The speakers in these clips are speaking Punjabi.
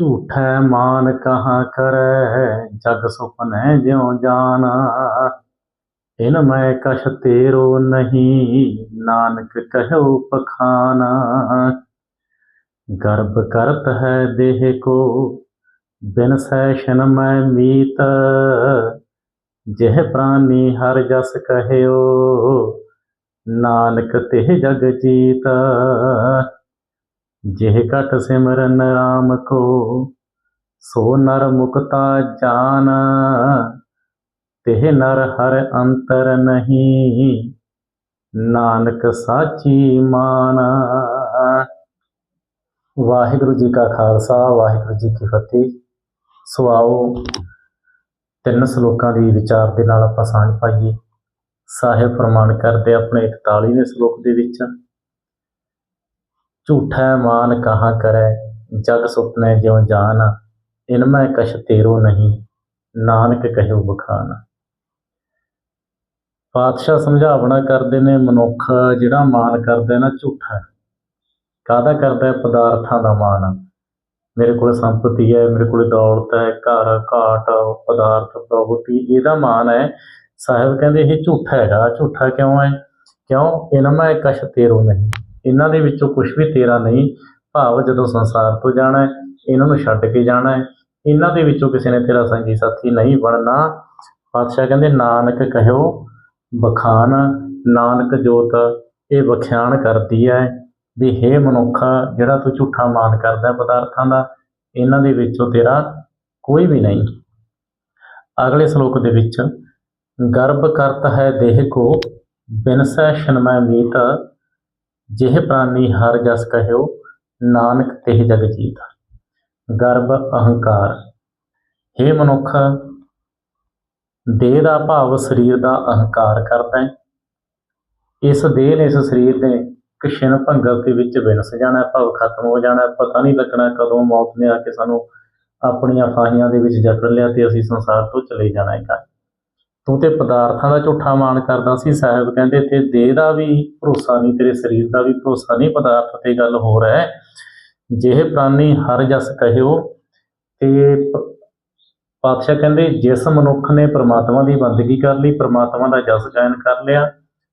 ਝੂਠੈ ਮਾਨ ਕਹਾਂ ਕਰੈ? ਜਗ ਸੁਪਨੈ ਜਿਉ ਜਾਣਾ। ਇਨ ਮੈਂ ਕਛ ਤੇਰੋ ਨਹੀਂ, ਨਾਨਕ ਕਹਿਓ ਪਖਾਨਾ। ਗਰਭ ਕਰਤ ਹੈ ਦੇਹ ਕੋ, ਬਿਨ ਸੈਸ਼ਨ ਮੈਂ ਮੀਤ। ਜਿਹ ਪ੍ਰਾਨੀ ਹਰ ਜਸ ਕਹਿਓ ਨਾਨਕ ਤਿਹ ਜਗ ਜੀਤ। ਜਿਹ ਘਟ ਸਿਮਰਨ ਰਾਮ ਕੋ, ਸੋ ਨਰ ਮੁਕਤਾ ਜਾਨ। ਤਿਹ ਨਰ ਹਰ ਅੰਤਰ ਨਹੀਂ, ਨਾਨਕ ਸਾਚੀ ਮਾਨ। ਵਾਹਿਗੁਰੂ ਜੀ ਕਾ ਖਾਲਸਾ, ਵਾਹਿਗੁਰੂ ਜੀ ਕੀ ਫਤਿਹ। ਸੋ ਆਓ ਤਿੰਨ ਸ਼ਲੋਕਾਂ ਦੀ ਵਿਚਾਰ ਦੇ ਨਾਲ ਆਪਾਂ ਸਾਂਝ ਪਾਈਏ। ਸਾਹਿਬ ਪ੍ਰਮਾਣ ਕਰਦੇ ਆਪਣੇ 41ਵੇਂ ਸ਼ਲੋਕ ਦੇ ਵਿੱਚ ਝੂਠੈ ਮਾਨ ਕਹਾਂ ਕਰੈ? ਜਗ ਸੁਪਨੇ ਜਿਉ ਜਾਨ ਇਨਮੈ ਕਛ ਤੇਰੋ ਨਹੀਂ, ਨਾਨਕ ਕਹਿਓ ਬਖਾਨ। ਪਾਤਸ਼ਾਹ ਸਮਝਾਵਣਾ ਕਰਦੇ ਨੇ, ਮਨੁੱਖ ਜਿਹੜਾ ਮਾਨ ਕਰਦਾ ਨਾ ਝੂਠਾ। ਹੈ। ਕਾਹਦਾ ਕਰਦਾ ਪਦਾਰਥਾਂ ਦਾ ਮਾਨ। ਮੇਰੇ ਕੋਲ ਸੰਪਤੀ ਹੈ, ਮੇਰੇ ਕੋਲ ਦੌਲਤ ਹੈ, ਘਰ ਘਾਟ, ਪਦਾਰਥ ਪ੍ਰੋਪਰਟੀ ਇਹਦਾ ਮਾਨ ਹੈ। ਸਾਹਿਬ ਕਹਿੰਦੇ, ਇਹ ਝੂਠਾ ਹੈਗਾ, ਝੂਠਾ ਕਿਉਂ ਹੈ? ਕਿਉਂ? ਇਹਨਾਂ ਕਛ ਤੇਰੋ ਨਹੀਂ। ਇਹਨਾਂ ਦੇ ਵਿੱਚੋਂ ਕੁਝ ਵੀ ਤੇਰਾ ਨਹੀਂ, ਭਾਵ ਜਦੋਂ ਸੰਸਾਰ ਤੋਂ ਜਾਣਾ ਹੈ, ਇਹਨਾਂ ਨੂੰ ਛੱਡ ਕੇ ਜਾਣਾ ਹੈ, ਇਹਨਾਂ ਦੇ ਵਿੱਚੋਂ ਕਿਸੇ ਨੇ ਤੇਰਾ ਸੰਗੀ ਸਾਥੀ ਨਹੀਂ ਬਣਨਾ। ਪਾਤਸ਼ਾਹ ਕਹਿੰਦੇ, ਨਾਨਕ ਕਹਿਓ, ਬਖਾਨ, ਨਾਨਕ ਜੋਤ, ਇਹ ਵਖਿਆਣ ਕਰਦੀ ਹੈ ਵੀ ਹੇ ਮਨੁੱਖਾ, ਜਿਹੜਾ ਤੂੰ ਝੂਠਾ ਮਾਨ ਕਰਦਾ ਪਦਾਰਥਾਂ ਦਾ, ਇਹਨਾਂ ਦੇ ਵਿੱਚੋਂ ਤੇਰਾ ਕੋਈ ਵੀ ਨਹੀਂ। ਅਗਲੇ ਸ਼ਲੋਕ ਦੇ ਵਿੱਚ, ਗਰਭ ਕਰਤ ਹੈ ਦੇਹ ਕੋ, ਬਿਨਸੈ ਸ਼ਨਮੈ ਮੀਤ ਜਿਹ ਪ੍ਰਾਨੀ ਹਰ ਜਸ ਕਹਿਓ ਨਾਨਕ ਤਿਹ ਜਗ ਜੀਤ। ਗਰਭ ਅਹੰਕਾਰ। ਹੇ ਮਨੁੱਖ ਦੇਹ ਦਾ ਭਾਵ ਸਰੀਰ ਦਾ ਅਹੰਕਾਰ ਕਰਦਾ ਹੈ। ਇਸ ਦੇਹ ਨੇ ਇਸ ਸਰੀਰ ਨੇ ਕਿਸ਼ਨ ਭੰਗਲ ਦੇ ਵਿੱਚ ਵਿਨਸ ਜਾਣਾ ਹੈ, ਭਾਵ ਖਤਮ ਹੋ ਜਾਣਾ ਪਤਾ ਨਹੀਂ ਲੱਗਣਾ ਕਦੋਂ ਮੌਤ ਨੇ ਆ ਕੇ ਸਾਨੂੰ ਆਪਣੀਆਂ ਫਾਹੀਆਂ ਦੇ ਵਿੱਚ ਜਕੜ ਲਿਆ ਤੇ ਅਸੀਂ ਸੰਸਾਰ ਤੋਂ ਚਲੇ ਜਾਣਾ ਹੈਗਾ ਤੂੰ ਤੇ ਪਦਾਰਥਾਂ ਦਾ ਝੂਠਾ ਮਾਨ ਕਰਦਾ ਸੀ, ਸਾਹਿਬ ਕਹਿੰਦੇ ਤੇ ਦੇਹ ਦਾ ਵੀ ਭਰੋਸਾ ਨਹੀਂ, ਤੇਰੇ ਸਰੀਰ ਦਾ ਵੀ ਭਰੋਸਾ ਨਹੀਂ, ਪਦਾਰਥ ਤੇ ਗੱਲ ਹੋ ਹੈ। ਜਿਹੇ ਪ੍ਰਾਨੀ ਹਰ ਜਸ ਕਹਿਓ ਤੇ ਪਾਤਸ਼ਾਹ ਕਹਿੰਦੇ ਜਿਸ ਮਨੁੱਖ ਨੇ ਪ੍ਰਮਾਤਮਾ ਦੀ ਬੰਦਗੀ ਕਰ ਲਈ, ਪ੍ਰਮਾਤਮਾ ਦਾ ਜਸ ਗਾਇਨ ਕਰ ਲਿਆ,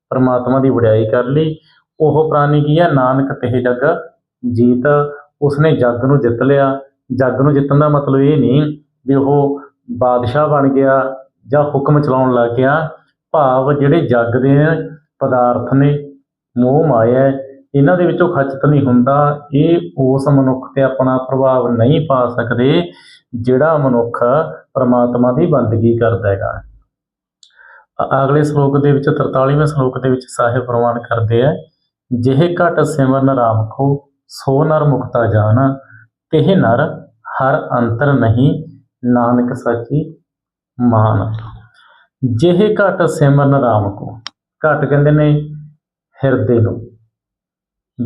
ਪ੍ਰਮਾਤਮਾ ਦੀ ਵਡਿਆਈ ਕਰ ਲਈ, ਉਹ ਪ੍ਰਾਨੀ ਕੀ ਹੈ? ਨਾਨਕ ਤਿਹ ਜਗ ਜੀਤ, ਉਸਨੇ ਜੱਗ ਨੂੰ ਜਿੱਤ ਲਿਆ। ਜੱਗ ਨੂੰ ਜਿੱਤਣ ਦਾ ਮਤਲਬ ਇਹ ਨਹੀਂ ਵੀ ਉਹ ਬਾਦਸ਼ਾਹ ਬਣ ਗਿਆ ਜਾਂ ਹੁਕਮ ਚਲਾਉਣ ਲੱਗ ਗਿਆ, ਭਾਵ ਜਿਹੜੇ ਜੱਗ ਦੇ ਪਦਾਰਥ ਨੇ, ਮੋਹ ਮਾਇਆ ਇਹਨਾਂ ਦੇ ਵਿੱਚੋਂ ਖਚਤ ਨਹੀਂ ਹੁੰਦਾ। ਇਹ ਉਸ ਮਨੁੱਖ ਤੇ ਆਪਣਾ ਪ੍ਰਭਾਵ ਨਹੀਂ ਪਾ ਸਕਦੇ, ਜਿਹੜਾ ਮਨੁੱਖ ਪਰਮਾਤਮਾ ਦੀ ਬੰਦਗੀ ਕਰਦਾ ਹੈਗਾ। ਅਗਲੇ ਸ਼ਲੋਕ ਦੇ ਵਿੱਚ 43ਵੇਂ ਸ਼ਲੋਕ ਦੇ ਵਿੱਚ ਸਾਹਿਬ ਪ੍ਰਮਾਣ ਕਰਦੇ ਆ, ਜਿਹੇ ਘਟ ਸਿਮਰਨ ਰਾਮ ਕੋ, ਸੋ ਨਰ ਮੁਕਤਾ ਜਾਨ ਤਿਹ ਨਰ ਹਰ ਅੰਤਰ ਨਹੀਂ, ਨਾਨਕ ਸੱਚੀ ਮਾਨ ਜਿਹੇ ਘਟ ਸਿਮਰਨ ਰਾਮ ਕੋ, ਘਟ ਕਹਿੰਦੇ ਨੇ ਹਿਰਦੇ ਨੂੰ।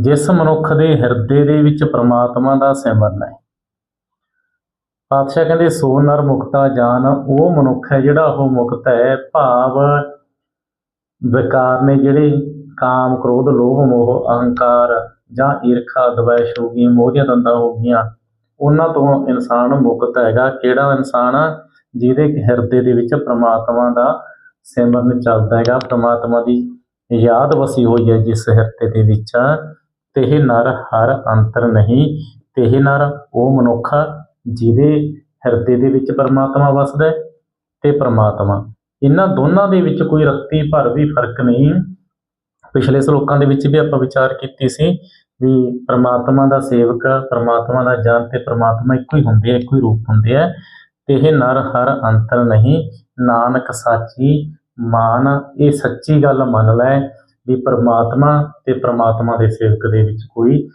ਜਿਸ ਮਨੁੱਖ ਦੇ ਹਿਰਦੇ ਦੇ ਵਿੱਚ ਪ੍ਰਮਾਤਮਾ ਦਾ ਸਿਮਰਨ ਹੈ। ਪਾਤਸ਼ਾਹ ਕਹਿੰਦੇ, ਸੋ ਨਰ ਮੁਕਤਾ ਜਾਨ, ਉਹ ਮਨੁੱਖ ਹੈ ਜਿਹੜਾ ਉਹ ਮੁਕਤ ਹੈ। ਭਾਵ ਵਿਕਾਰ ਨੇ ਜਿਹੜੇ ਕਾਮ, ਕ੍ਰੋਧ, ਲੋਭ, ਮੋਹ, ਅਹੰਕਾਰ ਜਾਂ ਈਰਖਾ, ਦਵੈਸ਼ ਹੋ ਗਈ ਮੋਹਰੀਆਂ ਦੰਦਾਂ ਹੋ ਗਈਆਂ, ਉਹਨਾਂ ਤੋਂ ਇਨਸਾਨ ਮੁਕਤ ਹੈਗਾ। ਕਿਹੜਾ ਇਨਸਾਨ? ਜਿਹਦੇ ਹਿਰਦੇ ਦੇ ਵਿੱਚ ਪ੍ਰਮਾਤਮਾ ਦਾ ਸਿਮਰਨ ਚੱਲਦਾ ਹੈਗਾ, ਪ੍ਰਮਾਤਮਾ ਦੀ ਯਾਦ ਵਸੀ ਹੋਈ ਹੈ ਜਿਸ ਹਿਰਦੇ ਦੇ ਵਿੱਚ। ਤੇ ਨਰ ਹਰ ਅੰਤਰ ਨਹੀਂ, ਤੇ ਨਰ ਉਹ ਮਨੁੱਖ ਜਿਹਦੇ ਹਿਰਦੇ ਦੇ ਵਿੱਚ ਪਰਮਾਤਮਾ ਵਸਦਾ ਹੈ ਤੇ ਪ੍ਰਮਾਤਮਾ। ਇਹਨਾਂ ਦੋਨਾਂ ਦੇ ਵਿੱਚ ਕੋਈ ਰੱਤੀ ਭਰ ਵੀ ਫ਼ਰਕ ਨਹੀਂ। ਪਿਛਲੇ ਸ਼ਲੋਕਾਂ ਦੇ ਵਿੱਚ ਵੀ ਆਪਾਂ ਵਿਚਾਰ ਕੀਤੀ ਸੀ ਵੀ ਪਰਮਾਤਮਾ ਦਾ ਸੇਵਕ, ਪਰਮਾਤਮਾ ਦਾ ਜਨ ਤੇ ਪਰਮਾਤਮਾ ਇੱਕੋ ਹੀ ਹੁੰਦੇ ਆ, ਇੱਕੋ ਹੀ ਰੂਪ ਹੁੰਦੇ ਆ। ਇਹ ਨਰ ਹਰ ਅੰਤਰ ਨਹੀਂ। ਨਾਨਕ ਸਾਚੀ ਮਾਨ, ਇਹ ਸੱਚੀ ਗੱਲ ਮੰਨ ਲੈ ਵੀ ਪ੍ਰਮਾਤਮਾ ਤੇ ਪ੍ਰਮਾਤਮਾ ਦੇ ਸੇਵਕ ਦੇ ਵਿੱਚ ਕੋਈ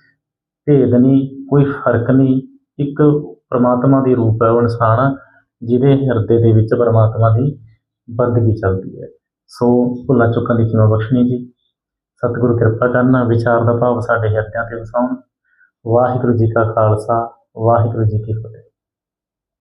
ਭੇਦ ਨਹੀਂ, ਕੋਈ ਫ਼ਰਕ ਨਹੀਂ। ਇੱਕ ਪ੍ਰਮਾਤਮਾ ਦੀ ਰੂਪ ਹੈ ਉਹ ਇਨਸਾਨ, ਜਿਹਦੇ ਹਿਰਦੇ ਦੇ ਵਿੱਚ ਪ੍ਰਮਾਤਮਾ ਦੀ ਬੰਦਗੀ ਚੱਲਦੀ ਹੈ। ਸੋ ਭੁੱਲਾਂ ਚੁੱਕਾਂ ਦੀ ਖਿਮਾ ਬਖਸ਼ਣੀ ਜੀ। ਸਤਿਗੁਰੂ ਕਿਰਪਾ ਕਰਨਾ, ਵਿਚਾਰ ਦਾ ਭਾਵ ਸਾਡੇ ਹਿਰਦਿਆਂ ਤੇ ਵਸਾਉਣ। ਵਾਹਿਗੁਰੂ ਜੀ ਕਾ ਖਾਲਸਾ, ਵਾਹਿਗੁਰੂ ਜੀ ਕੀ ਫਤਿਹ।